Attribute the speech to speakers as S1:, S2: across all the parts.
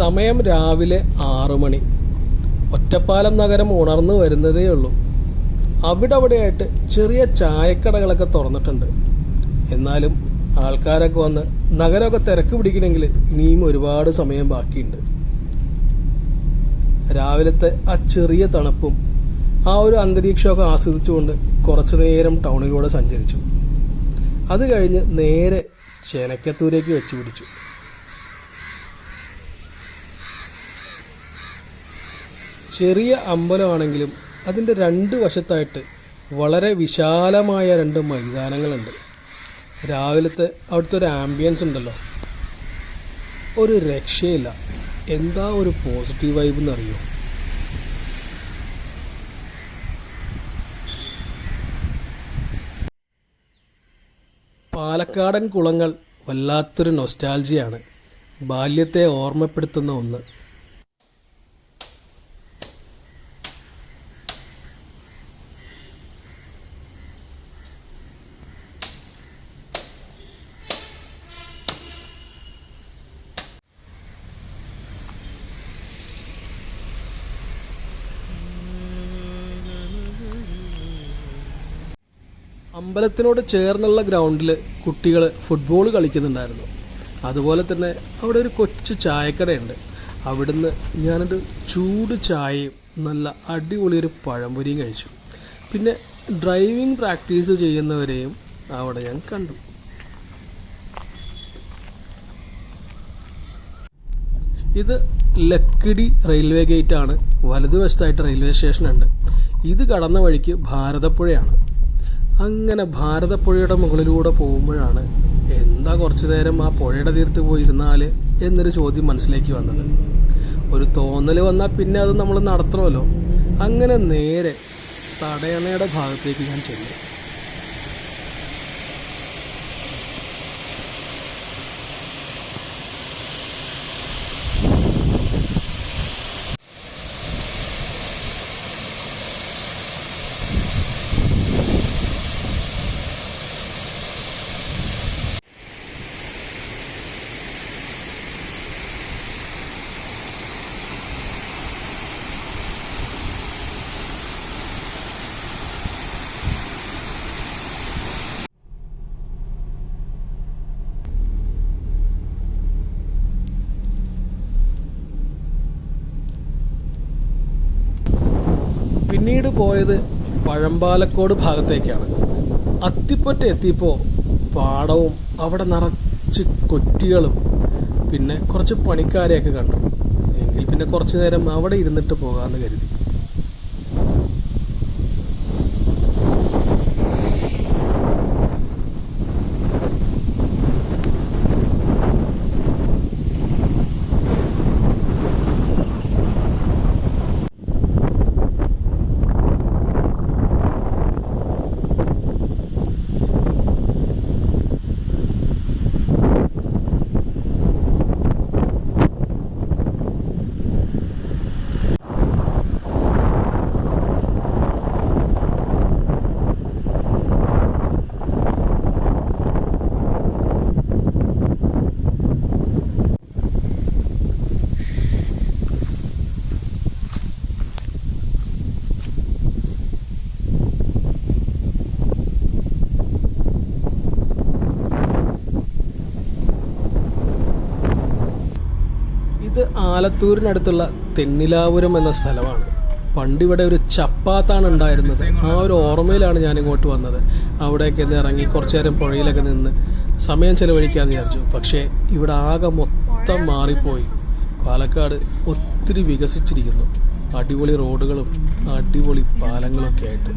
S1: സമയം രാവിലെ ആറു മണി. ഒറ്റപ്പാലം നഗരം ഉണർന്നു വരുന്നതേ ഉള്ളൂ. അവിടെ അവിടെയായിട്ട് ചെറിയ ചായക്കടകളൊക്കെ തുറന്നിട്ടുണ്ട്. എന്നാലും ആൾക്കാരൊക്കെ വന്ന് നഗരമൊക്കെ തിരക്ക് പിടിക്കണമെങ്കിൽ ഇനിയും ഒരുപാട് സമയം ബാക്കിയുണ്ട്. രാവിലത്തെ ആ ചെറിയ തണുപ്പും ആ ഒരു അന്തരീക്ഷമൊക്കെ ആസ്വദിച്ചുകൊണ്ട് കുറച്ചു നേരം ടൗണിലൂടെ സഞ്ചരിച്ചു. അത് കഴിഞ്ഞ് നേരെ ചേനക്കത്തൂരേക്ക് വെച്ച് പിടിച്ചു ചെറിയ അമ്പലമാണെങ്കിലും അതിന്റെ രണ്ട് വശത്തായിട്ട് വളരെ വിശാലമായ രണ്ട് മൈതാനങ്ങളുണ്ട്. രാവിലത്തെ അവിടുത്തെ ഒരു ആംബിയൻസ് ഉണ്ടല്ലോ. ഒരു രക്ഷയില്ല. എന്താ ഒരു പോസിറ്റീവ് വൈബ് എന്നറിയോ? പാലക്കാടൻ കുളങ്ങൾ വല്ലാത്തൊരു നൊസ്റ്റാൾജിയാണ് ബാല്യത്തെ ഓർമ്മപ്പെടുത്തുന്ന ഒന്ന്. അമ്പലത്തിനോട് ചേർന്നുള്ള ഗ്രൗണ്ടിൽ കുട്ടികൾ ഫുട്ബോൾ കളിക്കുന്നുണ്ടായിരുന്നു. അതുപോലെ തന്നെ അവിടെ ഒരു കൊച്ചു ചായക്കടയുണ്ട്. അവിടുന്ന് ഞാനൊരു ചൂട് ചായയും നല്ല അടിപൊളി ഒരു പഴംപൊരിയും കഴിച്ചു. പിന്നെ ഡ്രൈവിംഗ് പ്രാക്ടീസ് ചെയ്യുന്നവരെയും അവിടെ ഞാൻ കണ്ടു. ഇത് ലക്കിടി റെയിൽവേ ഗേറ്റ് ആണ് വലതുവശത്തായിട്ട് റെയിൽവേ സ്റ്റേഷൻ ഉണ്ട് ഇത് കടന്ന വഴിക്ക് ഭാരതപ്പുഴയാണ്. അങ്ങനെ ഭാരതപ്പുഴയുടെ മുകളിലൂടെ പോകുമ്പോഴാണ് എന്താ കുറച്ചു നേരം ആ പുഴയുടെ തീർത്ത് പോയിരുന്നാൽ എന്നൊരു ചോദ്യം മനസ്സിലേക്ക് വന്നത്. ഒരു തോന്നൽ വന്നാൽ പിന്നെ അത് നമ്മൾ നടത്തണമല്ലോ. അങ്ങനെ നേരെ തടയണയുടെ ഭാഗത്തേക്ക് ഞാൻ ചെന്നു. പിന്നീട് പോയത് പഴമ്പാലക്കോട് ഭാഗത്തേക്കാണ്. അത്തിപ്പറ്റ എത്തിയപ്പോൾ പാടവും അവിടെ നിറച്ച് കൊറ്റികളും പിന്നെ കുറച്ച് പണിക്കാരെയൊക്കെ കണ്ടു. എങ്കിൽ പിന്നെ കുറച്ച് നേരം അവിടെ ഇരുന്നിട്ട് പോകാമെന്ന് കരുതി. ഇത് ആലത്തൂരിനടുത്തുള്ള തെന്നിലാപുരം എന്ന സ്ഥലമാണ്. പണ്ടിവിടെ ഒരു ചപ്പാത്താണ് ഉണ്ടായിരുന്നത്. ആ ഒരു ഓർമ്മയിലാണ് ഞാൻ ഇങ്ങോട്ട് വന്നത്. അവിടെയൊക്കെ ഒന്ന് ഇറങ്ങി കുറച്ചു നേരം പുഴയിലൊക്കെ നിന്ന് സമയം ചെലവഴിക്കാമെന്ന് വിചാരിച്ചു. പക്ഷേ ഇവിടെ ആകെ മൊത്തം മാറിപ്പോയി. പാലക്കാട് ഒത്തിരി വികസിച്ചിരിക്കുന്നു. അടിപൊളി റോഡുകളും അടിപൊളി പാലങ്ങളൊക്കെ ആയിട്ട്.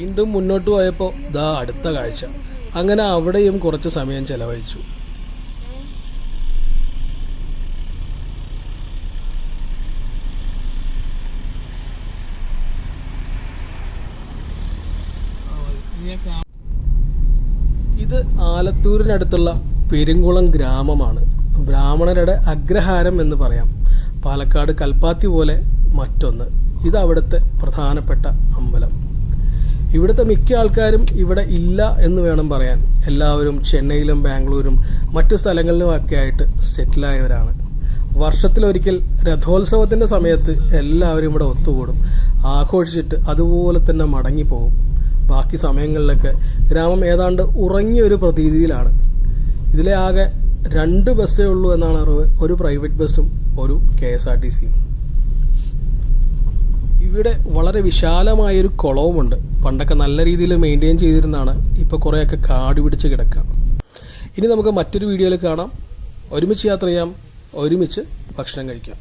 S1: വീണ്ടും മുന്നോട്ട് പോയപ്പോൾ ദാ അടുത്ത കാഴ്ച. അങ്ങനെ അവിടെയും കുറച്ച് സമയം ചെലവഴിച്ചു. ഇത് ആലത്തൂരിനടുത്തുള്ള പെരുങ്കുളം ഗ്രാമമാണ്. ബ്രാഹ്മണരുടെ അഗ്രഹാരം എന്ന് പറയാം. പാലക്കാട് കൽപ്പാത്തി പോലെ മറ്റൊന്ന്. ഇത് അവിടുത്തെ പ്രധാനപ്പെട്ട അമ്പലം. ഇവിടുത്തെ മിക്ക ആൾക്കാരും ഇവിടെ ഇല്ല എന്ന് വേണം പറയാൻ. എല്ലാവരും ചെന്നൈയിലും ബാംഗ്ലൂരും മറ്റു സ്ഥലങ്ങളിലുമൊക്കെ ആയിട്ട് സെറ്റിലായവരാണ്. വർഷത്തിലൊരിക്കൽ രഥോത്സവത്തിന്റെ സമയത്ത് എല്ലാവരും ഇവിടെ ഒത്തുകൂടും. ആഘോഷിച്ചിട്ട് അതുപോലെ തന്നെ മടങ്ങിപ്പോകും. ബാക്കി സമയങ്ങളിലൊക്കെ ഗ്രാമം ഏതാണ്ട് ഉറങ്ങിയ ഒരു പ്രതീതിയിലാണ്. ഇതിലെ ആകെ രണ്ട് ബസ്സേ ഉള്ളൂ എന്നാണ് അറിവ്. ഒരു പ്രൈവറ്റ് ബസ്സും ഒരു കെ എസ് ആർ ടി സിയും. ഇവിടെ വളരെ വിശാലമായൊരു കുളവുമുണ്ട്. പണ്ടൊക്കെ നല്ല രീതിയിൽ മെയിന്റെയിൻ ചെയ്തിരുന്നതാണ്. ഇപ്പോൾ കുറേയൊക്കെ കാട് പിടിച്ച് കിടക്കുക ഇനി നമുക്ക് മറ്റൊരു വീഡിയോയിൽ കാണാം. ഒരുമിച്ച് യാത്ര ചെയ്യാം. ഒരുമിച്ച് ഭക്ഷണം കഴിക്കാം.